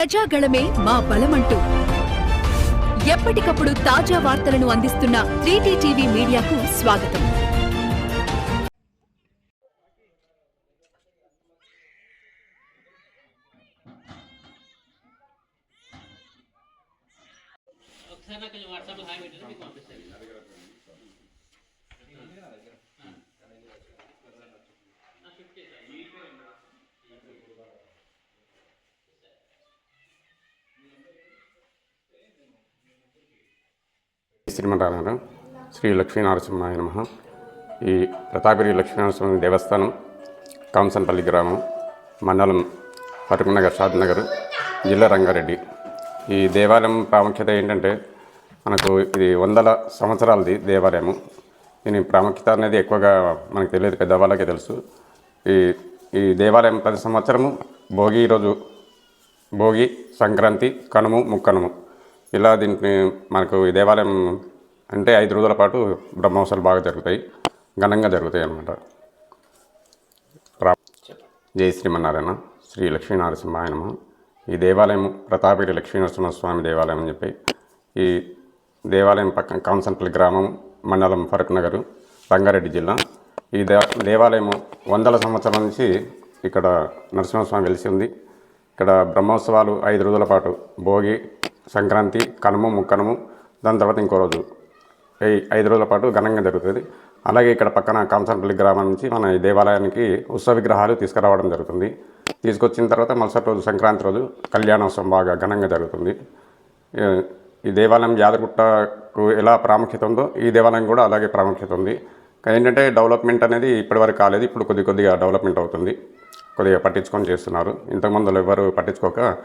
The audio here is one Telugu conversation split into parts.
ప్రజాగళమే మా బలమంటూ. ఎప్పటికప్పుడు తాజా వార్తలను అందిస్తున్న త్రీటీ టీవీ మీడియాకు స్వాగతం. ఒకసారి నాకు కొంచెం వాట్సాప్లో హాయ్ పెట్టండి మీకు పంపిస్తాను. శ్రీమన్నారాయణ శ్రీ లక్ష్మీనరసింహాయ నమ. ఈ ప్రతాపిరి లక్ష్మీనరసింహ దేవస్థానం కాంసన్పల్లి గ్రామం మండలం పటుకునగర్ షాద్ నగర్ జిల్లా రంగారెడ్డి. ఈ దేవాలయం ప్రాముఖ్యత ఏంటంటే మనకు ఇది వందల సంవత్సరాలది దేవాలయము. దీని ప్రాముఖ్యత అనేది ఎక్కువగా మనకు తెలియదు పెద్దవాళ్ళకే తెలుసు. ఈ ఈ దేవాలయం ప్రతి సంవత్సరము భోగి రోజు భోగి సంక్రాంతి కనుము ముక్కనుము. ఇలా దీనికి మనకు ఈ దేవాలయం అంటే ఐదు రోజుల పాటు బ్రహ్మోత్సవాలు బాగా జరుగుతాయి. ఘనంగా జరుగుతాయి అన్నమాట. జై శ్రీమన్నారాయణ శ్రీ లక్ష్మీనరసింహాయ నమ ఈ దేవాలయం ప్రతాపిరి లక్ష్మీనరసింహస్వామి దేవాలయం అని చెప్పి ఈ దేవాలయం పక్కన కాంసంపల్లి గ్రామం మండలం ఫరక్ నగర్ రంగారెడ్డి జిల్లా. ఈ దే దేవాలయం వందల సంవత్సరాల నుంచి ఇక్కడ నరసింహస్వామి వెలిసి ఉంది. ఇక్కడ బ్రహ్మోత్సవాలు ఐదు రోజుల పాటు భోగి సంక్రాంతి కనుము ముక్కనుము దాని తర్వాత ఇంకో రోజు ఐదు రోజుల పాటు ఘనంగా జరుగుతుంది. అలాగే ఇక్కడ పక్కన కాంసంపల్లి గ్రామం నుంచి మన ఈ దేవాలయానికి ఉత్సవ విగ్రహాలు తీసుకురావడం జరుగుతుంది. తీసుకొచ్చిన తర్వాత మరుసటి రోజు సంక్రాంతి రోజు కళ్యాణోత్సవం బాగా ఘనంగా జరుగుతుంది. ఈ- దేవాలయం యాదగుట్టకు ఎలా ప్రాముఖ్యత ఉందో ఈ దేవాలయం కూడా అలాగే ప్రాముఖ్యత ఉంది. ఏంటంటే డెవలప్మెంట్ అనేది ఇప్పటివరకు కాలేదు. ఇప్పుడు కొద్ది కొద్దిగా డెవలప్మెంట్ అవుతుంది. కొద్దిగా పట్టించుకొని చేస్తున్నారు. ఇంతకుముందు ఎవరు పట్టించుకోక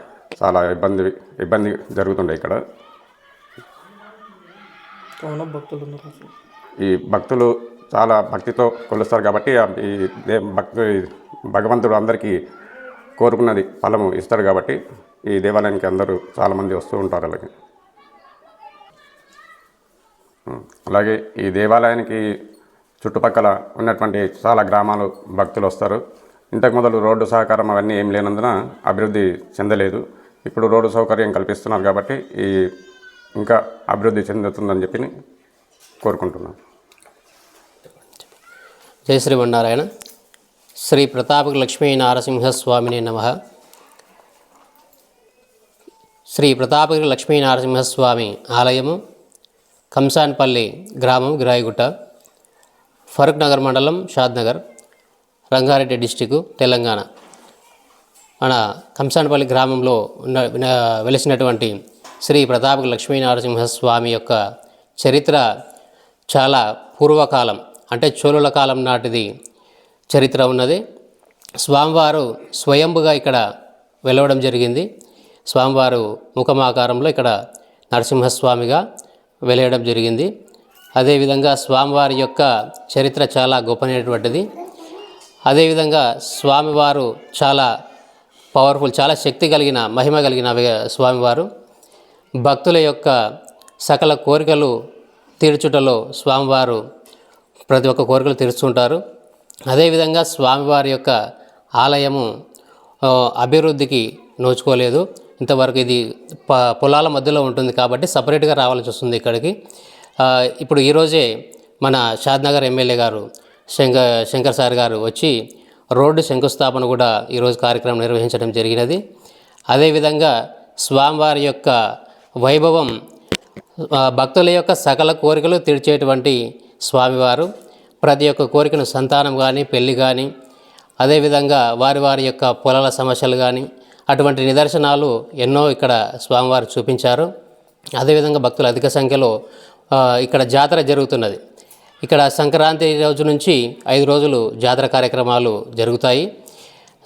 చాలా ఇబ్బంది ఇబ్బంది జరుగుతుండే ఇక్కడ. భక్తులు ఈ భక్తులు చాలా భక్తితో కొలుస్తారు కాబట్టి ఈ దే భక్తు భగవంతుడు అందరికీ కోరుకున్నది ఫలము ఇస్తాడు కాబట్టి ఈ దేవాలయానికి అందరూ చాలామంది వస్తూ ఉంటారు అలాగే. అలాగే ఈ దేవాలయానికి చుట్టుపక్కల ఉన్నటువంటి చాలా గ్రామాలు భక్తులు వస్తారు. ఇంతకు మొదలు రోడ్డు సహకారం అవన్నీ ఏం లేనందున అభివృద్ధి చెందలేదు. ఇప్పుడు రోడ్డు సౌకర్యం కల్పిస్తున్నారు కాబట్టి ఈ ఇంకా అభివృద్ధి చెందుతుందని చెప్పి కోరుకుంటున్నాను జై శ్రీమన్నారాయణ శ్రీ ప్రతాప లక్ష్మీ నారసింహస్వామిని నమ. శ్రీ ప్రతాప లక్ష్మీ నారసింహస్వామి ఆలయము కంసాన్పల్లి గ్రామం గిరాయిగుట్ట ఫరూక్ నగర్ మండలం షాద్నగర్ రంగారెడ్డి డిస్టికు తెలంగాణ. మన కంసాన్పల్లి గ్రామంలో ఉన్న వెలిసినటువంటి శ్రీ ప్రతాప లక్ష్మీనరసింహస్వామి యొక్క చరిత్ర చాలా పూర్వకాలం అంటే చోళుల కాలం నాటిది చరిత్ర ఉన్నది. స్వామివారు స్వయంభుగా ఇక్కడ వెలవడం జరిగింది. స్వామివారు ముఖమాకారంలో ఇక్కడ నరసింహస్వామిగా వెలయడం జరిగింది. అదేవిధంగా స్వామివారి యొక్క చరిత్ర చాలా గొప్పనైనటువంటిది అదేవిధంగా స్వామివారు చాలా పవర్ఫుల్ చాలా శక్తి కలిగిన మహిమ కలిగిన స్వామివారు. భక్తుల యొక్క సకల కోరికలు తీర్చుటలో స్వామివారు ప్రతి ఒక్క కోరికలు తీర్చుంటారు అదేవిధంగా స్వామివారి యొక్క ఆలయము అభివృద్ధికి నోచుకోలేదు. ఇంతవరకు ఇది ప పొలాల మధ్యలో ఉంటుంది కాబట్టి సపరేట్గా రావాల్సి వస్తుంది ఇక్కడికి. ఇప్పుడు ఈరోజే మన షాద్నగర్ ఎమ్మెల్యే గారు శంకర్ శంకర్ సార్ గారు వచ్చి రోడ్డు శంకుస్థాపన కూడా ఈరోజు కార్యక్రమం నిర్వహించడం జరిగినది. అదేవిధంగా స్వామివారి యొక్క వైభవం భక్తుల యొక్క సకల కోరికలు తీర్చేటువంటి స్వామివారు. ప్రతి ఒక్క కోరికను సంతానం కానీ పెళ్ళి కానీ అదేవిధంగా వారి వారి యొక్క పొలాల సమస్యలు కానీ అటువంటి నిదర్శనాలు ఎన్నో ఇక్కడ స్వామివారు చూపించారు. అదేవిధంగా భక్తులు అధిక సంఖ్యలో ఇక్కడ జాతర జరుగుతున్నది. ఇక్కడ సంక్రాంతి రోజు నుంచి ఐదు రోజులు జాతర కార్యక్రమాలు జరుగుతాయి.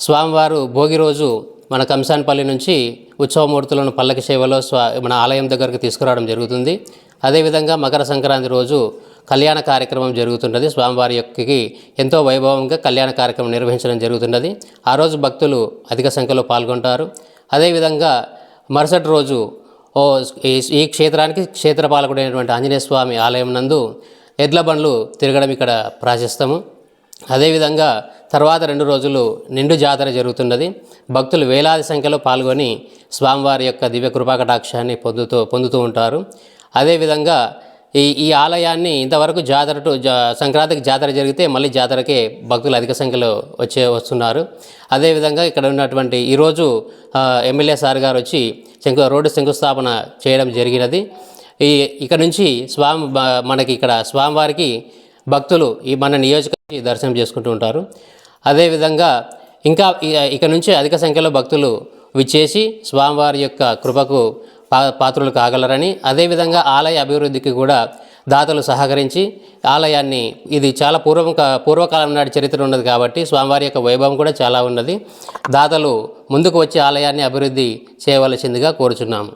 స్వామివారు భోగి రోజు మన కంసాన్పల్లి నుంచి ఉత్సవమూర్తులను పల్లకి సేవలో స్వా మన ఆలయం దగ్గరకు తీసుకురావడం జరుగుతుంది. అదేవిధంగా మకర సంక్రాంతి రోజు కళ్యాణ కార్యక్రమం జరుగుతున్నది. స్వామివారి యొక్కకి ఎంతో వైభవంగా కళ్యాణ కార్యక్రమం నిర్వహించడం జరుగుతున్నది. ఆ రోజు భక్తులు అధిక సంఖ్యలో పాల్గొంటారు. అదేవిధంగా మరుసటి రోజు ఓ ఈ- క్షేత్రానికి క్షేత్రపాలకుడైనటువంటి ఆంజనేయ స్వామి ఆలయం నందు ఎడ్ల బండ్లు తిరగడం ఇక్కడ ప్రాశిస్తాము. అదేవిధంగా తర్వాత రెండు రోజులు నిండు జాతర జరుగుతున్నది. భక్తులు వేలాది సంఖ్యలో పాల్గొని స్వామివారి యొక్క దివ్య కృపాకటాక్షాన్ని పొందుతూ పొందుతూ ఉంటారు. అదేవిధంగా ఈ ఈ ఆలయాన్ని ఇంతవరకు జాతర టు జా సంక్రాంతికి జాతర జరిగితే మళ్ళీ జాతరకే భక్తులు అధిక సంఖ్యలో వచ్చే వస్తున్నారు. అదేవిధంగా ఇక్కడ ఉన్నటువంటి ఈరోజు ఎమ్మెల్యే సార్ గారు వచ్చి శంకు రోడ్డు శంకుస్థాపన చేయడం జరిగినది. ఈ ఇక్కడ నుంచి స్వామి మనకి ఇక్కడ స్వామివారికి భక్తులు ఈ మన నియోజకవర్గం దర్శనం చేసుకుంటూ ఉంటారు. అదేవిధంగా ఇంకా ఇక నుంచి అధిక సంఖ్యలో భక్తులు విచ్చేసి స్వామివారి యొక్క కృపకు పా పాత్రలు కాగలరని అదేవిధంగా ఆలయ అభివృద్ధికి కూడా దాతలు సహకరించి ఆలయాన్ని ఇది చాలా పూర్వం పూర్వకాలం నాటి చరిత్ర ఉన్నది కాబట్టి స్వామివారి యొక్క వైభవం కూడా చాలా ఉన్నది. దాతలు ముందుకు వచ్చి ఆలయాన్ని అభివృద్ధి చేయవలసిందిగా కోరుచున్నాము.